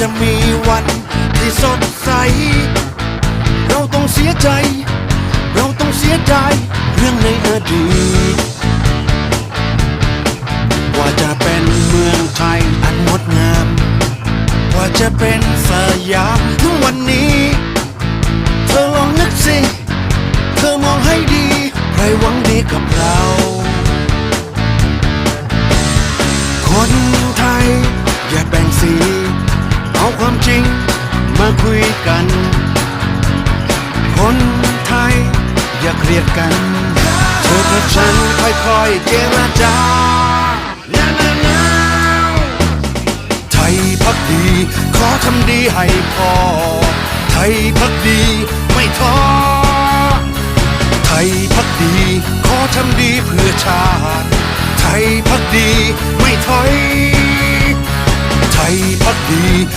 จะมีวันที่สดใส เราต้องเสียใจ เราต้องเสียดายเรื่องในอดีตกว่าจะเป็นเมืองไทยอันงดงามกว่าจะเป็นสยามถึงวันนี้ เธอลองนึกสิ เธอมองให้ดี ใครหวังดีกับเรา คุยกัน คนไทยอย่าเครียดกัน เธอกับฉันค่อยๆเจรจานานานาไทยพักดี ขอทำดีให้พอ ไทยพักดีไม่ท้อ ไทยพักดี ขอทำดีเพื่อชาติ ไทยพักดีไม่ถอยไทยพักดี